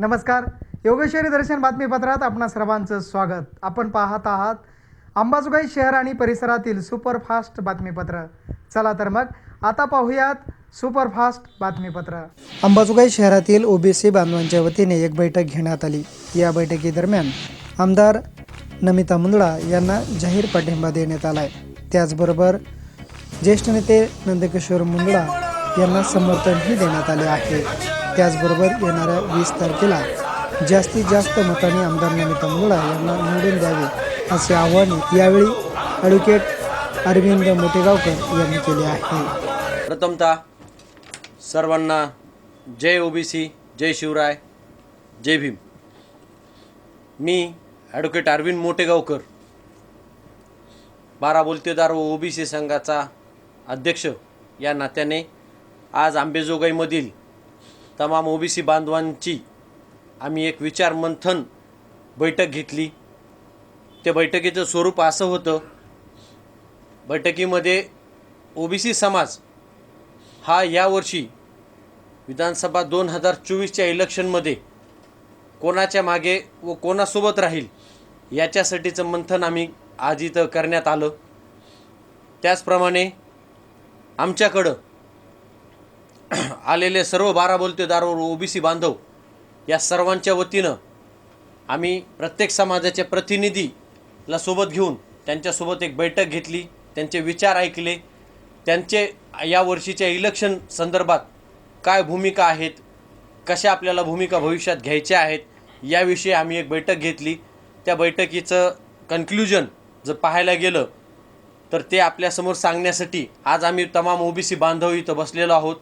नमस्कार. योगेश्वरी दर्शन बातमीपत्रात आपणा सर्वांचं स्वागत. आपण पाहत आहात अंबाजोगाई शहर आणि परिसरातील सुपरफास्ट बातमीपत्र. चला तर मग आता पाहूयात सुपरफास्ट बातमीपत्र. अंबाजोगाई शहरातील ओबीसी बांधवांच्या वतीने एक बैठक घेण्यात आली. या बैठकीदरम्यान आमदार नमिता मुंदडा यांना जाहीर पाठिंबा देण्यात आलाय. त्याचबरोबर ज्येष्ठ नेते नंदकिशोर मुंदडा यांना समर्थनही देण्यात आले आहे. त्याचबरोबर येणाऱ्या वीस तारखेला जास्तीत जास्त मताने आमदार नमिता मुंगळा यांना निवडून द्यावे असे आवाहन यावेळी ॲडव्होकेट अरविंद मोटेगावकर यांनी केले आहे. प्रथमतः सर्वांना जय ओबीसी जय शिवराय जय भीम. मी ॲडव्होकेट अरविंद मोटेगावकर बारा बोलतेदार व ओबीसी संघाचा अध्यक्ष या नात्याने आज आंबेजोगाईमधील तमाम ओबीसी बांधवांची आम्ही एक विचार मंथन बैठक घेतली. त्या बैठकीचं स्वरूप असं होतं बैठकीमध्ये ओबीसी समाज हा यावर्षी विधानसभा दोन हजार चोवीसच्या इलेक्शनमध्ये कोणाच्या मागे व कोणासोबत राहील याच्यासाठीचं मंथन आम्ही आज इथं करण्यात आलं. त्याचप्रमाणे आमच्याकडं आलेले सर्व बारा बोलतेदारावर ओबीसी बांधव या सर्वांच्या वतीनं आम्ही प्रत्येक समाजाच्या प्रतिनिधीला सोबत घेऊन त्यांच्यासोबत एक बैठक घेतली त्यांचे विचार ऐकले त्यांचे या वर्षीच्या इलेक्शन संदर्भात काय भूमिका आहेत कशा आपल्याला भूमिका भविष्यात घ्यायच्या आहेत याविषयी आम्ही एक बैठक घेतली. त्या बैठकीचं कन्क्ल्युजन जर पाहायला गेलं तर ते आपल्यासमोर सांगण्यासाठी आज आम्ही तमाम ओबीसी बांधव इथं बसलेलो आहोत.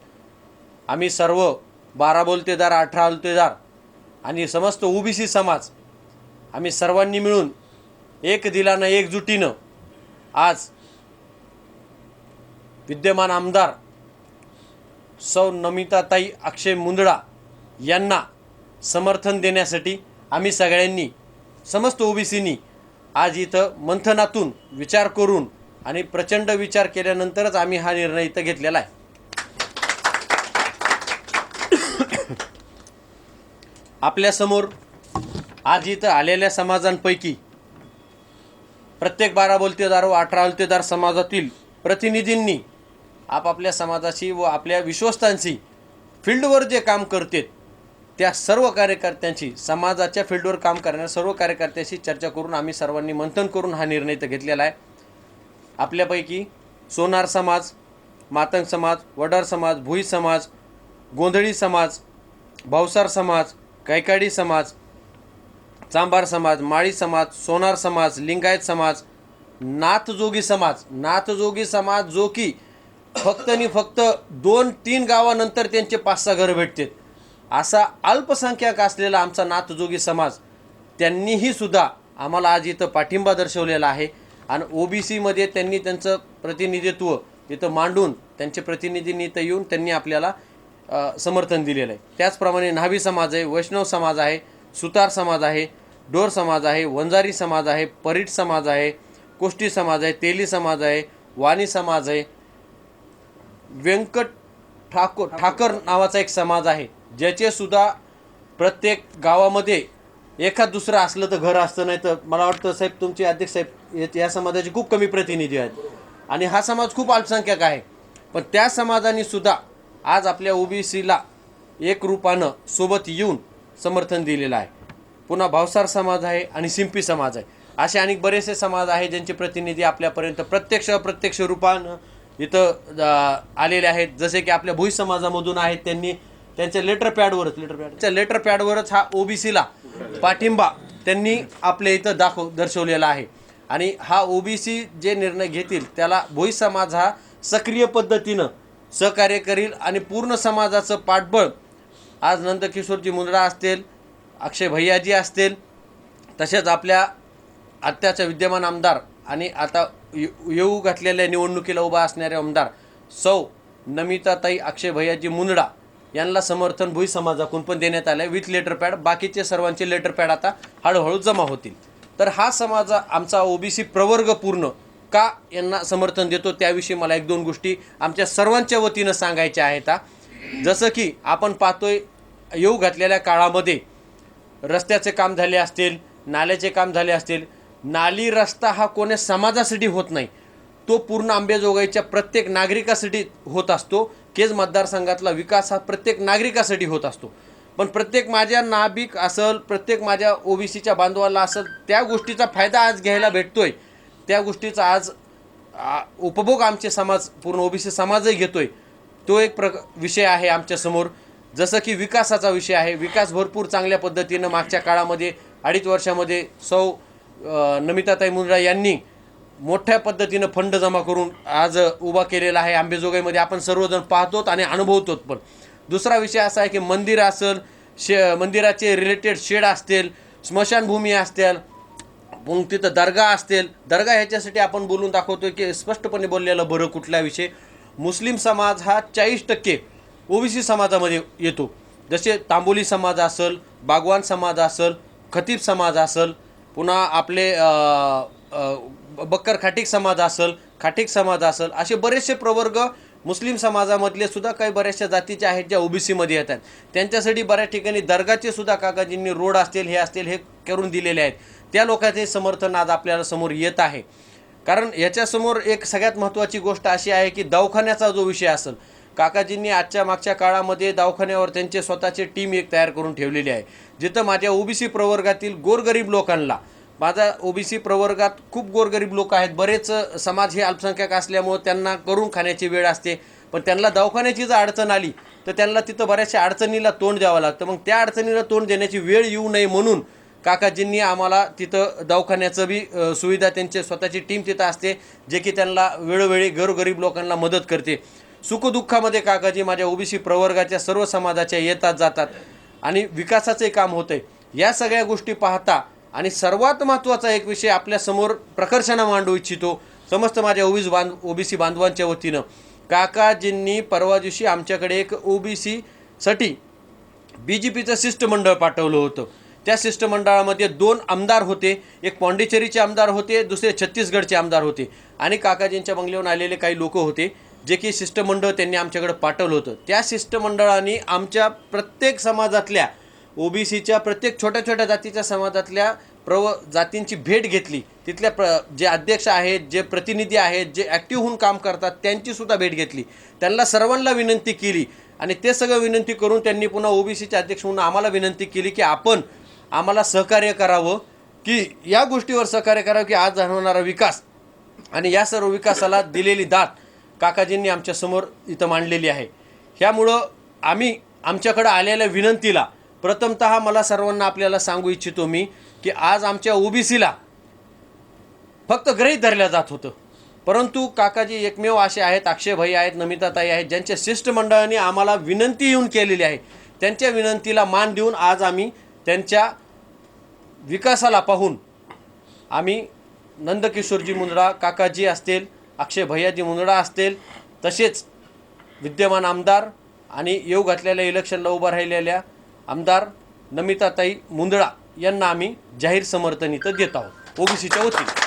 आम्ही सर्व बारा बोलतेदार अठरा बोलतेदार आणि समस्त ओबीसी समाज आम्ही सर्वांनी मिळून एक दिलानं एकजुटीनं आज विद्यमान आमदार सौ नमिताताई अक्षय मुंदडा यांना समर्थन देण्यासाठी आम्ही सगळ्यांनी समस्त ओबीसीनी आज इथं मंथनातून विचार करून आणि प्रचंड विचार केल्यानंतरच आम्ही हा निर्णय इथं घेतलेला आहे. आपल्यासमोर आज इथं आलेल्या समाजांपैकी प्रत्येक बारा बोलतेदार व अठरा बोलतेदार समाजातील प्रतिनिधींनी आपापल्या समाजाशी व आपल्या विश्वस्तांशी फील्डवर जे काम करतात त्या सर्व कार्यकर्त्यांशी समाजाच्या फील्डवर काम करणाऱ्या सर्व कार्यकर्त्यांशी चर्चा करून आम्ही सर्वांनी मंथन करून हा निर्णय तर घेतलेला आहे. आपल्यापैकी सोनार समाज मातंग समाज वडार समाज भुई समाज गोंधळी समाज भावसार समाज कैकाडी समाज चांभार समाज माळी समाज सोनार समाज लिंगायत समाज नाथजोगी समाज नाथजोगी समाज जो की फक्त आणि फक्त दोन तीन गावानंतर त्यांचे पाच सहा घरं भेटतात असा अल्पसंख्याक असलेला आमचा नाथजोगी समाज त्यांनीही सुद्धा आम्हाला आज इथं पाठिंबा दर्शवलेला आहे. आणि ओ बी सीमध्ये त्यांनी त्यांचं प्रतिनिधित्व इथं मांडून त्यांचे प्रतिनिधींनी इथं येऊन त्यांनी आपल्याला समर्थन दिलेलं आहे. त्याचप्रमाणे न्हावी समाज आहे वैष्णव समाज आहे सुतार समाज आहे डोर समाज आहे वंजारी समाज आहे परीट समाज आहे कोष्टी समाज आहे तेली समाज आहे वाणी समाज आहे. व्यंकट ठाकूर ठाकर. नावाचा एक समाज आहे ज्याचे सुद्धा प्रत्येक गावामध्ये एखाद दुसरं असलं तर घर असतं नाही तर मला वाटतं साहेब तुमचे अध्यक्ष साहेब या- या समाजाचे खूप कमी प्रतिनिधी आहेत. आणि हा समाज खूप अल्पसंख्याक आहे. पण त्या समाजाने सुद्धा आज आपल्या ओबीसीला एक रूपानं सोबत येऊन समर्थन दिलेलं आहे. पुन्हा भावसार समाज आहे आणि सिंपी समाज आहे. असे अनेक बरेचसे समाज आहे ज्यांचे प्रतिनिधी आपल्यापर्यंत प्रत्यक्ष अप्रत्यक्ष रूपानं इथं आलेले आहेत. जसे की आपल्या भुई समाजामधून आहेत त्यांनी. त्यांच्या लेटर पॅडवरच लेटर पॅडच्या लेटर पॅडवरच हा ओबीसीला पाठिंबा त्यांनी आपल्या इथं दाखव दर्शवलेला आहे. आणि हा ओबीसी जे निर्णय घेतील त्याला भोई समाज हा सक्रिय पद्धतीनं सहकार्य करील आणि पूर्ण समाजाचं पाठबळ आज नंदकिशोरजी मुंदडा असतील अक्षय भैयाजी असतील तसेच आपल्या आत्ताच्या विद्यमान आमदार आणि आता येऊ येऊ घातलेल्या निवडणुकीला उभा असणारे आमदार सौ नमिताताई अक्षय भैयाजी मुंदडा यांना समर्थन भुई समाजाकडून पण देण्यात आलं आहे विथ लेटर पॅड बाकीचे सर्वांचे लेटर पॅड आता हळूहळू जमा होतील. तर हा समाज आमचा ओबीसी प्रवर्ग पूर्ण का यांना समर्थन देतो त्याविषयी मला एक दोन गोष्टी आमच्या सर्वांच्या वतीनं सांगायच्या आहेत जसं की आपण पाहतोय येऊ घातलेल्या काळामध्ये रस्त्याचे काम झाले असतील नाल्याचे काम झाले असतील नाली रस्ता हा कोण्या समाजासाठी होत नाही. तो पूर्ण आंबेजोगाईच्या प्रत्येक नागरिकासाठी होत असतो. केज मतदारसंघातला विकास हा प्रत्येक नागरिकासाठी होत असतो. पण प्रत्येक माझ्या नाभिक असल प्रत्येक माझ्या ओबीसीच्या बांधवाला असेल त्या गोष्टीचा फायदा आज घ्यायला भेटतोय. त्या गोष्टीचा आज उपभोग आमचे समाज पूर्ण ओबीसी समाजही घेतोय. तो एक प्र विषय आहे आमच्यासमोर जसं की विकासाचा विषय आहे. विकास भरपूर चांगल्या पद्धतीनं मागच्या काळामध्ये अडीच वर्षामध्ये सौ नमिताताई मुंद्रा यांनी मोठ्या पद्धतीनं फंड जमा करून आज उभा केलेला आहे. आंबेजोगाईमध्ये आपण सर्वजण पाहतोत आणि अनुभवतोत पण. दुसरा विषय असा आहे की मंदिर असेल शे मंदिराचे रिलेटेड शेड असतील स्मशानभूमी असतील मग तिथं दर्गा असतील. दर्गा ह्याच्यासाठी आपण बोलून दाखवतोय की स्पष्टपणे बोललेलं बरं कुठला विषय. मुस्लिम समाज हा चाळीस टक्के ओबीसी समाजामध्ये येतो. जसे तांबोली समाज असेल बागवान समाज असेल खतीब समाज असेल पुन्हा आपले बक्कर खाटीक समाज असेल खाटीक समाज असेल असे बरेचसे प्रवर्ग मुस्लिम समाजामधले सुद्धा काही बऱ्याचशा जातीच्या आहेत ज्या ओबीसीमध्ये येतात. त्यांच्यासाठी बऱ्याच ठिकाणी दर्गाचे सुद्धा काकाजींनी रोड असतील हे असतील हे करून दिलेले आहेत. त्या लोकांचे समर्थन आज आपल्याला समोर येत आहे. कारण याच्यासमोर एक सगळ्यात महत्त्वाची गोष्ट अशी आहे की दवाखान्याचा जो विषय असेल काकाजींनी आजच्या मागच्या काळामध्ये दवाखान्यावर त्यांचे स्वतःचे टीम एक तयार करून ठेवलेली आहे. जिथं माझ्या ओबीसी प्रवर्गातील गोरगरीब लोकांना माझा ओबीसी प्रवर्गात खूप गोरगरीब लोक आहेत. बरेच समाज हे अल्पसंख्याक असल्यामुळं त्यांना करून खाण्याची वेळ असते. पण त्यांना दवाखान्याची जर अडचण आली तर त्यांना तिथं बऱ्याचशा अडचणीला तोंड द्यावं लागतं. मग त्या अडचणीला तोंड देण्याची वेळ येऊ नये म्हणून काकाजींनी आम्हाला तिथं दवाखान्याचं बी सुविधा त्यांचे स्वतःची टीम तिथं असते जे की त्यांना वेळोवेळी गरगरीब लोकांना मदत करते. सुखदुःखामध्ये काकाजी माझ्या ओबीसी प्रवर्गाच्या सर्व समाजाच्या येतात जातात आणि विकासाचे काम होते या सगळ्या गोष्टी पाहता आणि सर्वात महत्त्वाचा एक विषय आपल्यासमोर प्रकर्षानं मांडू इच्छितो. समस्त माझ्या ओबीस बांध ओबीसी बांधवांच्या वतीनं. काकाजींनी परवा दिवशी आमच्याकडे एक ओबीसीसाठी बी जे पीचं शिष्टमंडळ पाठवलं होतं. त्या शिष्टमंडळामध्ये दोन आमदार होते. एक पॉंडिचेरीचे आमदार होते दुसरे छत्तीसगडचे आमदार होते. आणि काकाजींच्या बंगल्यावरून आलेले काही लोक होते जे की शिष्टमंडळ त्यांनी आमच्याकडे पाठवलं होतं. त्या शिष्टमंडळाने आमच्या प्रत्येक समाजातल्या ओबीसीच्या प्रत्येक छोट्या छोट्या जातीच्या समाजातल्या प्रव जातींची भेट घेतली. तिथल्या प्र जे अध्यक्ष आहेत जे प्रतिनिधी आहेत जे ॲक्टिव्ह होऊन काम करतात त्यांची सुद्धा भेट घेतली. त्यांना सर्वांना विनंती केली. आणि ते सगळं विनंती करून त्यांनी पुन्हा ओबीसीचे अध्यक्ष म्हणून आम्हाला विनंती केली की आपण आम्हाला सहकार्य करावं की या गोष्टीवर सहकार्य करावं की आज जाणवणारा विकास. आणि या सर्व विकासाला दिलेली दात काकाजींनी आमच्यासमोर इथं मांडलेली आहे. ह्यामुळं आम्ही आमच्याकडं आलेल्या विनंतीला प्रथमत मला सर्वांना आपल्याला सांगू इच्छितो मी की आज आमच्या ओबीसीला फक्त ग्रहीत धरल्या जात होतं. परंतु काकाजी एकमेव असे आहेत अक्षयभाई आहेत नमिताताई आहेत ज्यांच्या शिष्टमंडळाने आम्हाला विनंती येऊन केलेली आहे. त्यांच्या विनंतीला मान देऊन आज आम्ही त्यांच्या विकासाला पाहून आम्ही नंदकिशोरजी मुंदडा काकाजी असतील अक्षय भैयाजी मुंदडा असतील तसेच विद्यमान आमदार आणि येऊ घातलेल्या इलेक्शनला उभं राहिलेल्या आमदार नमिताताई मुंदळा यांना आम्ही जाहीर समर्थन इथं देत आहोत. ओबीसीच्या वतीने.